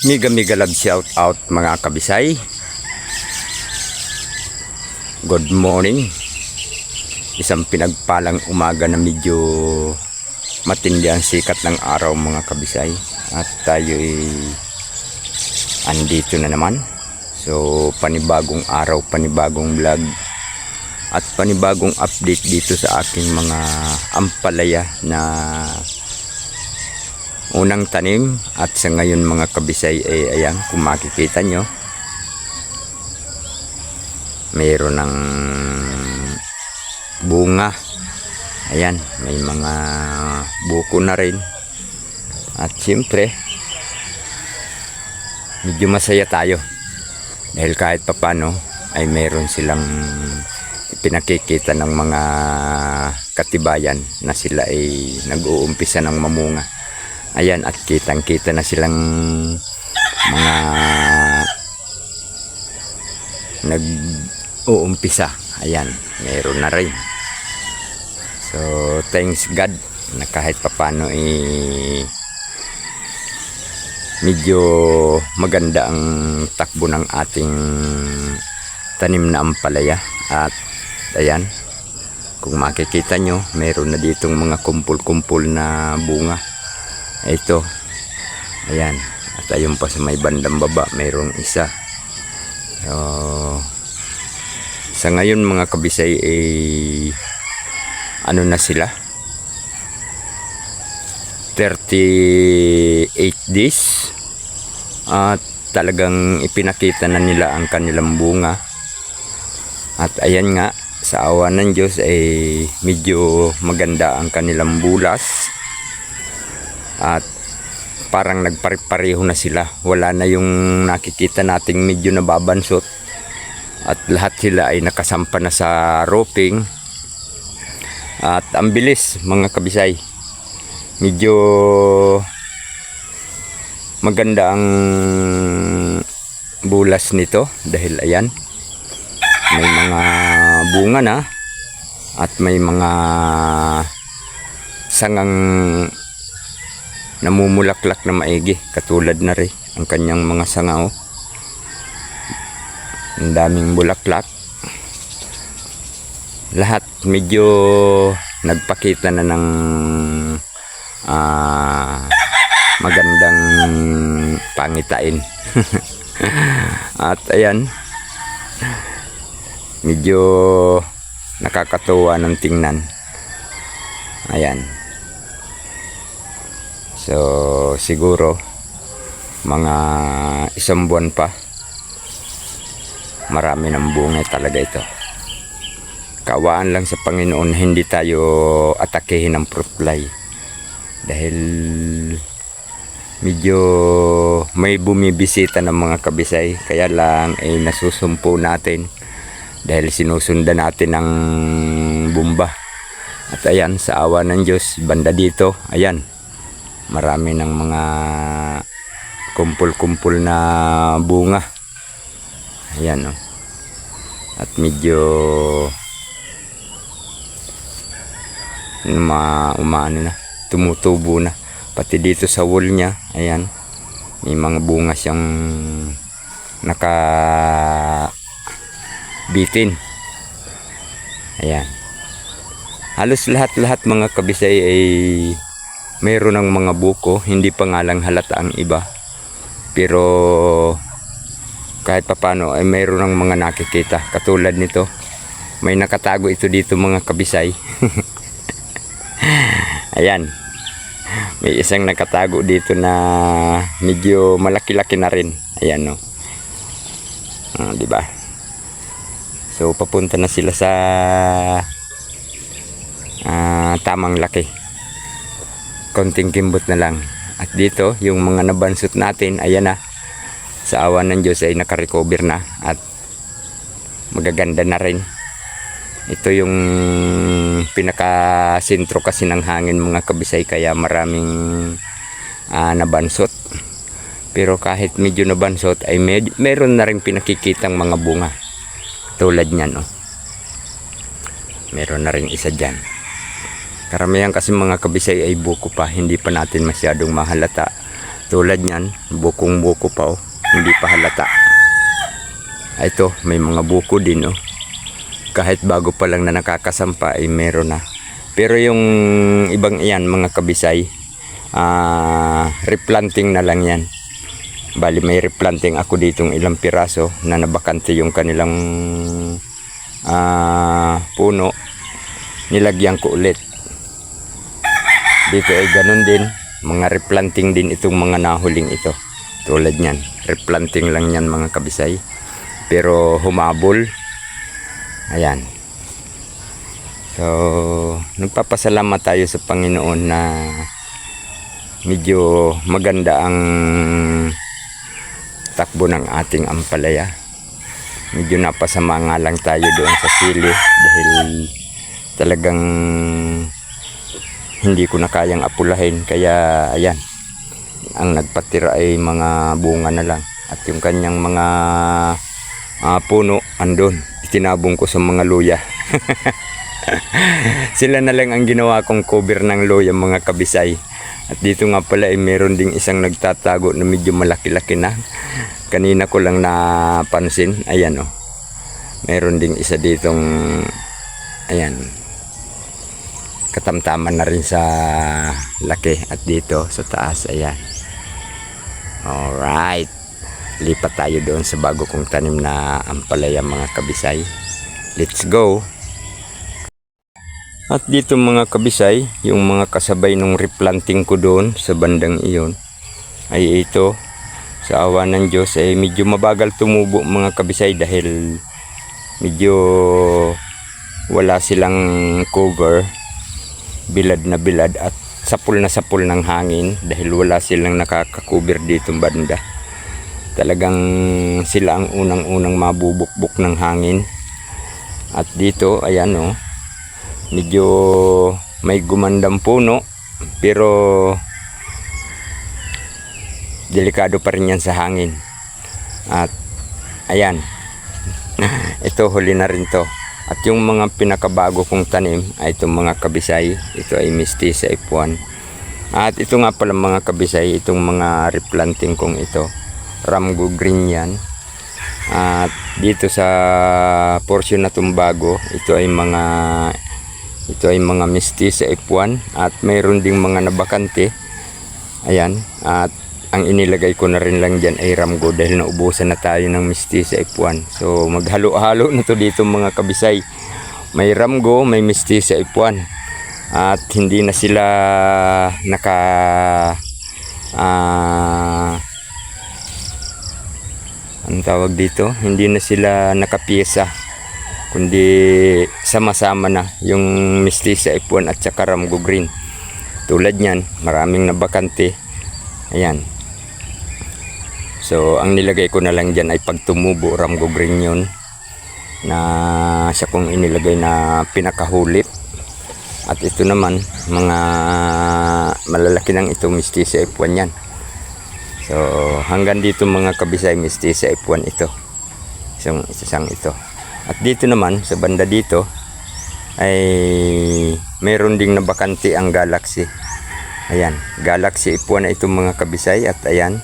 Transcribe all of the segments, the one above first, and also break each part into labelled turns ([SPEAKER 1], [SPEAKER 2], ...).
[SPEAKER 1] Miga miga love shout out mga kabisay. Good morning. Isang pinagpalang umaga na medyo matindi ang sikat ng araw mga kabisay. At tayo andito na naman. So panibagong araw, panibagong vlog at panibagong update dito sa aking mga ampalaya na unang tanim at sa ngayon mga kabisay ay ayan kung makikita nyo mayroon ng bunga. Ayan may mga buko na rin. At siyempre medyo masaya tayo. Dahil kahit papano ay mayroon silang pinakikita ng mga katibayan na sila ay nag-uumpisa ng mamunga Ayan, at kitang-kita na silang mga nag-uumpisa. Ayan, meron na rin. So, thanks God na kahit papano eh, medyo maganda ang takbo ng ating tanim na ampalaya. At ayan, kung makikita nyo, meron na ditong mga kumpul-kumpul na bunga ito. Ayan. At ayun pa sa may bandang baba mayroong isa. So, sa ngayon mga kabisay eh, ano na sila? 38 days. At talagang ipinakita na nila ang kanilang bunga. At ayan nga sa awa ng Diyos ay medyo maganda ang kanilang bulas at parang nagpare-pareho na sila. Wala na yung nakikita nating medyo nababansot. At lahat sila ay nakasampa na sa roping. At ang bilis mga kabisay. Medyo maganda ang bulas nito dahil ayan may mga bunga na at may mga sangang namumulaklak na maigi katulad na rin ang kanyang mga sanga ang daming bulaklak. Lahat medyo nagpakita na ng ah, magandang pangitain. At ayan medyo nakakatuwa ng tingnan. Ayan So siguro mga isang buwan pa marami ng bunga talaga ito. Kawaan lang sa Panginoon hindi tayo atakehin ng fruit fly. Dahil medyo may bumibisita ng mga kabisay kaya lang ay nasusumpo natin dahil sinusundan natin ng bumba. At ayan sa awa ng Diyos banda dito, ayan marami ng mga kumpul-kumpul na bunga. Ayan oh. at medyo uma, umaano na tumutubo na. Pati dito sa wall niya ayan may mga bunga siyang naka bitin. Ayan. Halos lahat-lahat mga kabisay ay mayroon ng mga buko, hindi pa nga lang halata ang iba. Pero kahit papano ay mayroon ng mga nakikita. Katulad nito, may nakatago ito dito mga kabisay. Ayan. May isang nakatago dito na medyo malaki-laki na rin. Ayan no. Ah, di ba? So papunta na sila sa ah, tamang laki konting kimbot na lang. At dito, yung mga nabansot natin, ayan na. Sa awa ng Diyos ay nakarecover na at magaganda na rin. Ito yung pinaka-sentro kasi ng hangin mga kabisay kaya maraming uh, nabansot. Pero kahit medyo nabansot ay med meron na rin pinakikitang mga bunga. Tulad niyan, oh. Meron na rin isa dyan. Karamihan kasi mga kabisay ay buko pa, hindi pa natin masyadong mahalata. Tulad niyan, bukong buko pa oh. Hindi pa halata. Ah, Ito, may mga buko din oh. Kahit bago pa lang na nakakasampa ay meron na. Pero yung ibang iyan, mga kabisay, ah replanting na lang yan. Bali may replanting ako ditong ilang piraso na nabakante yung kanilang ah puno. Nilagyan ko ulit. Dito ay ganun din. Mga replanting din itong mga nahuling ito. Tulad niyan. Replanting lang yan mga kabisay. Pero humabol. Ayan. So, nagpapasalamat tayo sa Panginoon na medyo maganda ang takbo ng ating ampalaya. Medyo napasama nga lang tayo doon sa sili dahil talagang hindi ko na kayang apulahin. Kaya ayan. Ang nagpatira ay mga bunga na lang. At yung kanyang mga ah, puno andon itinabong ko sa mga luya. Sila na lang ang ginawa kong cover ng luya mga kabisay. At dito nga pala ay meron ding isang nagtatago na medyo malaki-laki na. Kanina ko lang napansin. Ayan oh. Meron ding isa ditong ayan katamtaman na rin sa laki at dito sa taas ayan. Alright. Lipat tayo doon sa bago kong tanim na ampalaya mga kabisay. Let's go. At dito mga kabisay yung mga kasabay nung replanting ko doon sa bandang iyon. Ay ito sa awa ng Diyos ay medyo mabagal tumubo mga kabisay dahil medyo wala silang cover bilad na bilad at sapul na sapul ng hangin dahil wala silang nakakakubir dito banda. Talagang sila ang unang-unang mabubukbuk ng hangin. At dito, ayan o, medyo may gumandang puno pero delikado pa rin yan sa hangin. At ayan, ito huli na rin to. At yung mga pinakabago kong tanim ay itong mga kabisay. Ito ay mistisa F1. At ito nga pala mga kabisay, itong mga replanting kong ito. Ramgo green yan. At dito sa portion na itong bago, ito ay mga ito ay mga mistisa F1 at mayroon ding mga nabakante. Ayan. At ang inilagay ko na rin lang dyan ay Ramgo dahil naubusan na tayo ng mistisa F1. So maghalo-halo na to dito mga kabisay. May Ramgo, may mistisa F1. At hindi na sila naka ah ang tawag dito, hindi na sila nakapiyesa kundi sama-sama na yung mistisa F1 at saka Ramgo Green. Tulad niyan, maraming nabakante. Ayan, So, ang nilagay ko na lang dyan ay pagtumubo Ramgo Green yun na siya kong inilagay na pinakahulip. At ito naman, mga malalaki ng ito, Mistisa F1 yan. So, hanggang dito mga kabisay, Mistisa F1 ito. Isang, isang ito. At dito naman, sa banda dito, ay meron ding nabakante ang Galaxy. Ayan, Galaxy F1 na itong mga kabisay at ayan,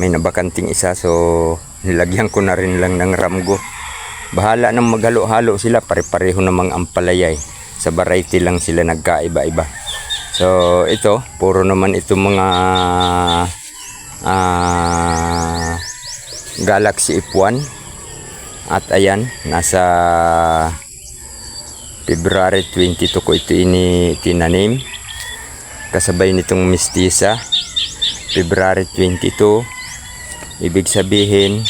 [SPEAKER 1] may nabakanting isa so nilagyan ko na rin lang ng ramgo bahala nang maghalo-halo sila pare-pareho namang ampalayay sa variety lang sila nagkaiba-iba. So ito puro naman ito mga ah, Galaxy F1 at ayan nasa February 22 ko ito ini tinanim kasabay nitong mistisa February 22 Ibig sabihin,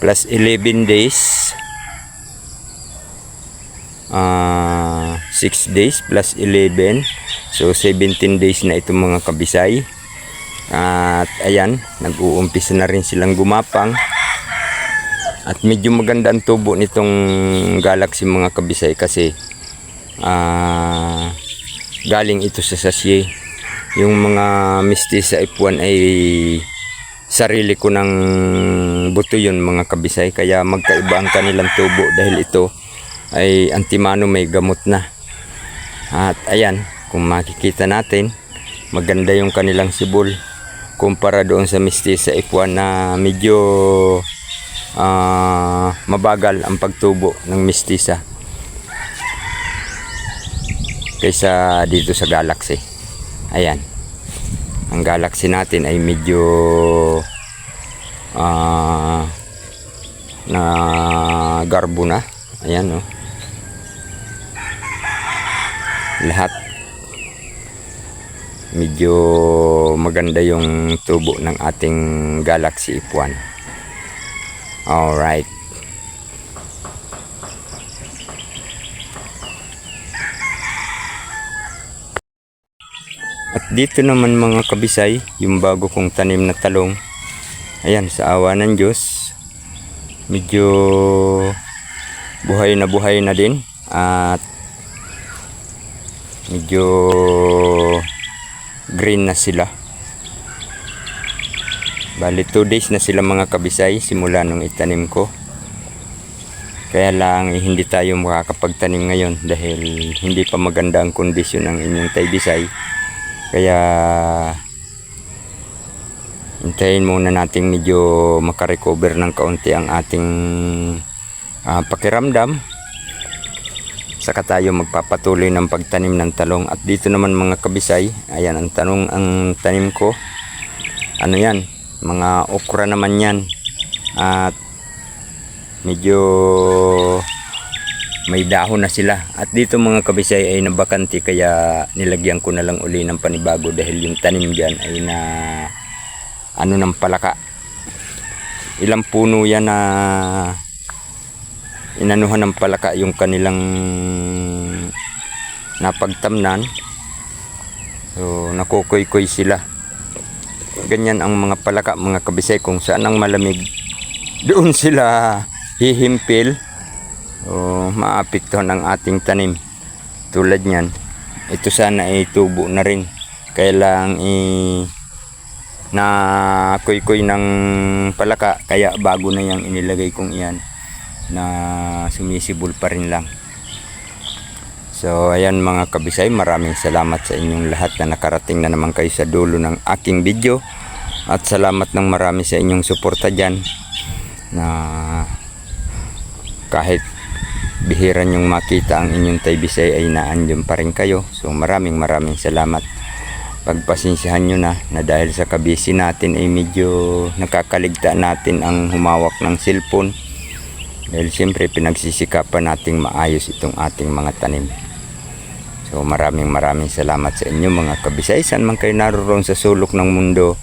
[SPEAKER 1] plus 11 days, ah 6 days plus 11, so 17 days na itong mga kabisay. At ayan, nag-uumpisa na rin silang gumapang. At medyo maganda ang tubo nitong Galaxy mga kabisay kasi ah galing ito sa sachet. Yung mga mistisa F1 ay sarili ko ng buto yun mga kabisay kaya magkaiba ang kanilang tubo dahil ito ay antimano may gamot na at ayan kung makikita natin maganda yung kanilang sibol kumpara doon sa mistisa F1 na medyo ah, mabagal ang pagtubo ng mistisa kaysa dito sa Galaxy. Ayan. Ang Galaxy natin ay medyo ah na garbo na. Ayan oh. Lahat medyo maganda yung tubo ng ating Galaxy F1. Alright. Dito naman mga kabisay, yung bago kong tanim na talong. Ayan, sa awa ng Diyos, medyo buhay na buhay na din. At medyo green na sila. Bali 2 days na sila mga kabisay simula nung itanim ko. Kaya lang eh, hindi tayo makakapagtanim ngayon dahil hindi pa maganda ang kondisyon ng inyong taybisay. Kaya hintayin muna nating medyo makarecover ng kaunti ang ating ah, pakiramdam. Saka tayo magpapatuloy ng pagtanim ng talong. At dito naman mga kabisay ayan ang tanong ang tanim ko. Ano yan? Mga okra naman yan. At medyo may dahon na sila. At dito mga kabisay ay nabakanti kaya nilagyan ko na lang uli ng panibago dahil yung tanim dyan ay na ano ng palaka. Ilang puno yan na inanuhan ng palaka yung kanilang napagtamnan. So nakukoy-koy sila. Ganyan ang mga palaka mga kabisay kung saan ang malamig. Doon sila hihimpil o maapektuhan ang ating tanim. Tulad niyan ito sana ay tubo na rin. Kailang i na kuy-kuy ng palaka. Kaya bago na yang inilagay kong iyan na sumisibol pa rin lang. So ayan mga kabisay maraming salamat sa inyong lahat na nakarating na naman kayo sa dulo ng aking video. At salamat ng marami sa inyong suporta dyan. Na kahit bihira niyong makita ang inyong taybisay ay naandyan pa rin kayo. So maraming maraming salamat. Pagpasensyahan nyo na na dahil sa kabisi natin ay medyo nakakaligta natin ang humawak ng cellphone. Dahil siyempre pinagsisikapan nating maayos itong ating mga tanim. So maraming maraming salamat sa inyo mga kabisay. Saan man kayo naroon sa sulok ng mundo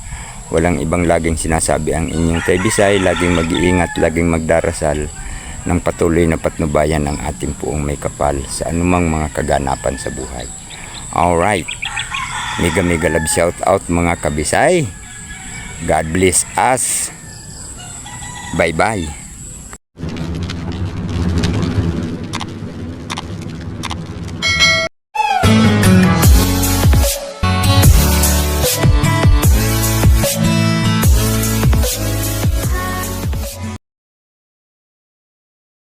[SPEAKER 1] walang ibang laging sinasabi ang inyong taybisay. Laging mag-iingat laging magdarasal ng patuloy na patnubayan ng ating puong may kapal sa anumang mga kaganapan sa buhay alright Mega mega love shout out mga kabisay. God bless us. Bye bye.